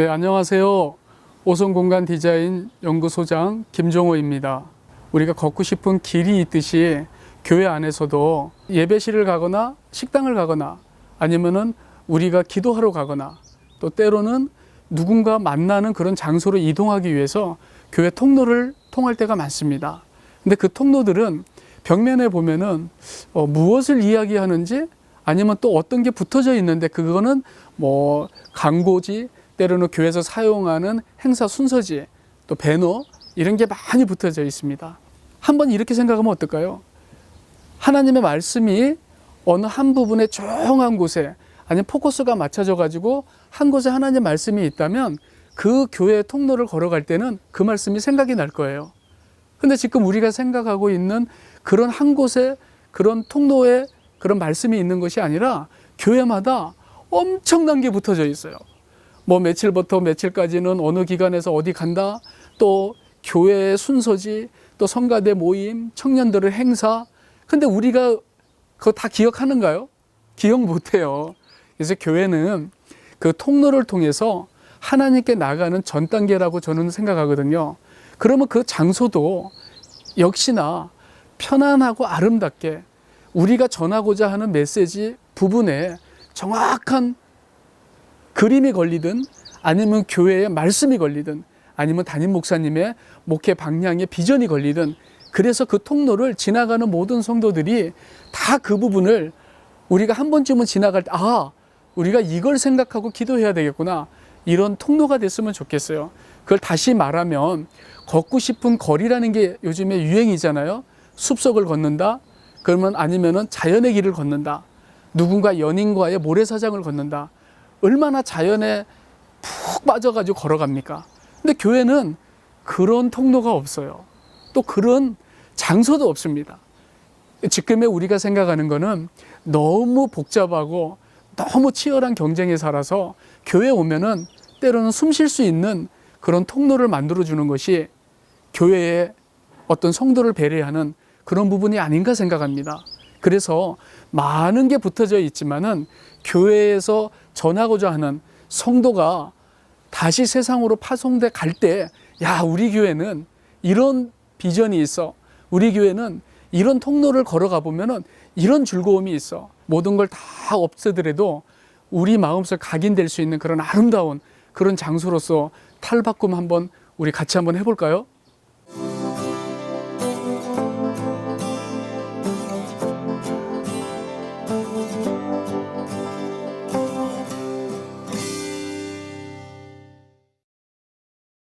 네, 안녕하세요. 오성공간 디자인 연구소장 김종호입니다. 우리가 걷고 싶은 길이 있듯이 교회 안에서도 예배실을 가거나 식당을 가거나 아니면은 우리가 기도하러 가거나 또 때로는 누군가 만나는 그런 장소로 이동하기 위해서 교회 통로를 통할 때가 많습니다. 근데 그 통로들은 벽면에 보면은 어, 무엇을 이야기하는지 아니면 또 어떤 게 붙어져 있는데 그거는 뭐 광고지 때로는 교회에서 사용하는 행사 순서지 또 배너 이런 게 많이 붙어져 있습니다. 한번 이렇게 생각하면 어떨까요? 하나님의 말씀이 어느 한 부분에 조용한 곳에 아니면 포커스가 맞춰져 가지고 한 곳에 하나님 말씀이 있다면 그 교회 통로를 걸어갈 때는 그 말씀이 생각이 날 거예요. 근데 지금 우리가 생각하고 있는 그런 한 곳에 그런 통로에 그런 말씀이 있는 것이 아니라 교회마다 엄청난 게 붙어져 있어요. 뭐 며칠부터 며칠까지는 어느 기간에서 어디 간다. 또 교회의 순서지, 또 성가대 모임, 청년들의 행사. 근데 우리가 그거 다 기억하는가요? 기억 못 해요. 그래서 교회는 그 통로를 통해서 하나님께 나가는 전 단계라고 저는 생각하거든요. 그러면 그 장소도 역시나 편안하고 아름답게 우리가 전하고자 하는 메시지 부분에 정확한 그림이 걸리든 아니면 교회의 말씀이 걸리든 아니면 담임 목사님의 목회 방향의 비전이 걸리든 그래서 그 통로를 지나가는 모든 성도들이 다 그 부분을 우리가 한 번쯤은 지나갈 때 아, 우리가 이걸 생각하고 기도해야 되겠구나. 이런 통로가 됐으면 좋겠어요. 그걸 다시 말하면 걷고 싶은 거리라는 게 요즘에 유행이잖아요. 숲속을 걷는다. 그러면 아니면은 자연의 길을 걷는다. 누군가 연인과의 모래사장을 걷는다. 얼마나 자연에 푹 빠져가지고 걸어갑니까? 근데 교회는 그런 통로가 없어요. 또 그런 장소도 없습니다. 지금의 우리가 생각하는 거는 너무 복잡하고 너무 치열한 경쟁에 살아서 교회 오면은 때로는 숨 쉴 수 있는 그런 통로를 만들어 주는 것이 교회의 어떤 성도를 배려하는 그런 부분이 아닌가 생각합니다. 그래서 많은 게 붙어져 있지만은 교회에서 전하고자 하는 성도가 다시 세상으로 파송돼 갈 때, 야, 우리 교회는 이런 비전이 있어. 우리 교회는 이런 통로를 걸어가 보면은 이런 즐거움이 있어. 모든 걸 다 없애더라도 우리 마음속 각인될 수 있는 그런 아름다운 그런 장소로서 탈바꿈 한번 우리 같이 한번 해볼까요?